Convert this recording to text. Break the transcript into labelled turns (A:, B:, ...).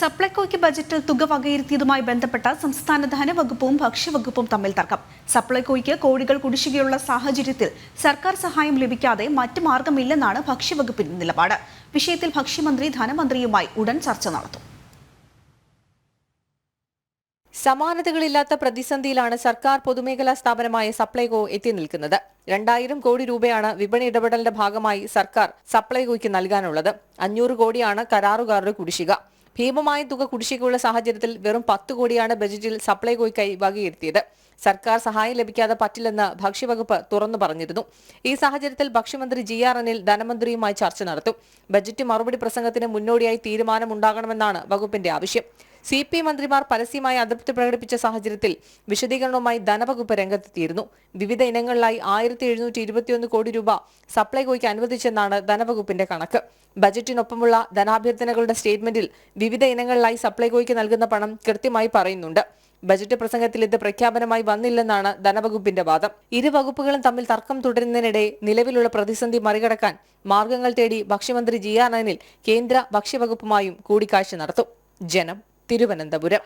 A: സപ്ലൈകോയ്ക്ക് ബജറ്റിൽ തുക വകയിരുത്തിയതുമായി ബന്ധപ്പെട്ട സംസ്ഥാന ധനവകുപ്പും ഭക്ഷ്യവകുപ്പും തമ്മിൽ തർക്കം. സപ്ലൈകോയ്ക്ക് കോടികൾ കുടിശ്ശികയുള്ള സാഹചര്യത്തിൽ സർക്കാർ സഹായം ലഭിക്കാതെ മറ്റു മാർഗമില്ലെന്നാണ് ഭക്ഷ്യവകുപ്പിന്റെ നിലപാട്. വിഷയത്തിൽ ഭക്ഷ്യമന്ത്രി ധനമന്ത്രിയുമായി ഉടൻ ചർച്ച നടത്തും.
B: സമാനതകളില്ലാത്ത പ്രതിസന്ധിയിലാണ് സർക്കാർ പൊതുമേഖലാ സ്ഥാപനമായ സപ്ലൈകോ എത്തി നിൽക്കുന്നത്. രണ്ടായിരം കോടി രൂപയാണ് വിപണി ഇടപെടലിന്റെ ഭാഗമായി സർക്കാർ സപ്ലൈകോയ്ക്ക് നൽകാനുള്ളത്. അഞ്ഞൂറ് കോടിയാണ് കരാറുകാരുടെ കുടിശ്ശിക. ഭീമമായ തുക കുടിശ്ശികയുള്ള സാഹചര്യത്തിൽ വെറും പത്ത് കോടിയാണ് ബജറ്റിൽ സപ്ലൈകോയ്ക്കായി വകയിരുത്തിയത്. സർക്കാർ സഹായം ലഭിക്കാതെ പറ്റില്ലെന്ന് ഭക്ഷ്യവകുപ്പ് തുറന്നു പറഞ്ഞിരുന്നു. ഈ സാഹചര്യത്തിൽ ഭക്ഷ്യമന്ത്രി ജി ആർ അനിൽ ധനമന്ത്രിയുമായി ചർച്ച നടത്തും. ബജറ്റ് മറുപടി പ്രസംഗത്തിന് മുന്നോടിയായി തീരുമാനമുണ്ടാകണമെന്നാണ് വകുപ്പിന്റെ ആവശ്യം. സി പി മന്ത്രിമാർ പരസ്യമായി അതൃപ്തി പ്രകടിപ്പിച്ച സാഹചര്യത്തിൽ വിശദീകരണവുമായി ധനവകുപ്പ് രംഗത്തെത്തിയിരുന്നു. വിവിധ ഇനങ്ങളിലായി ആയിരത്തി എഴുന്നൂറ്റി ഇരുപത്തിയൊന്ന് കോടി രൂപ സപ്ലൈകോയ്ക്ക് അനുവദിച്ചെന്നാണ് ധനവകുപ്പിന്റെ കണക്ക്. ബജറ്റിനൊപ്പമുള്ള ധനാഭ്യർത്ഥനകളുടെ സ്റ്റേറ്റ്മെന്റിൽ വിവിധ ഇനങ്ങളിലായി സപ്ലൈകോയ്ക്ക് നൽകുന്ന പണം കൃത്യമായി പറയുന്നുണ്ട്. ബജറ്റ് പ്രസംഗത്തിൽ ഇത് പ്രഖ്യാപനമായി വന്നില്ലെന്നാണ് ധനവകുപ്പിന്റെ വാദം. ഇരു വകുപ്പുകളും തമ്മിൽ തർക്കം തുടരുന്നതിനിടെ നിലവിലുള്ള പ്രതിസന്ധി മറികടക്കാൻ മാർഗങ്ങൾ തേടി ഭക്ഷ്യമന്ത്രി ജി ആർ കേന്ദ്ര ഭക്ഷ്യവകുപ്പുമായും കൂടിക്കാഴ്ച നടത്തും. ജനം തിരുവനന്തപുരം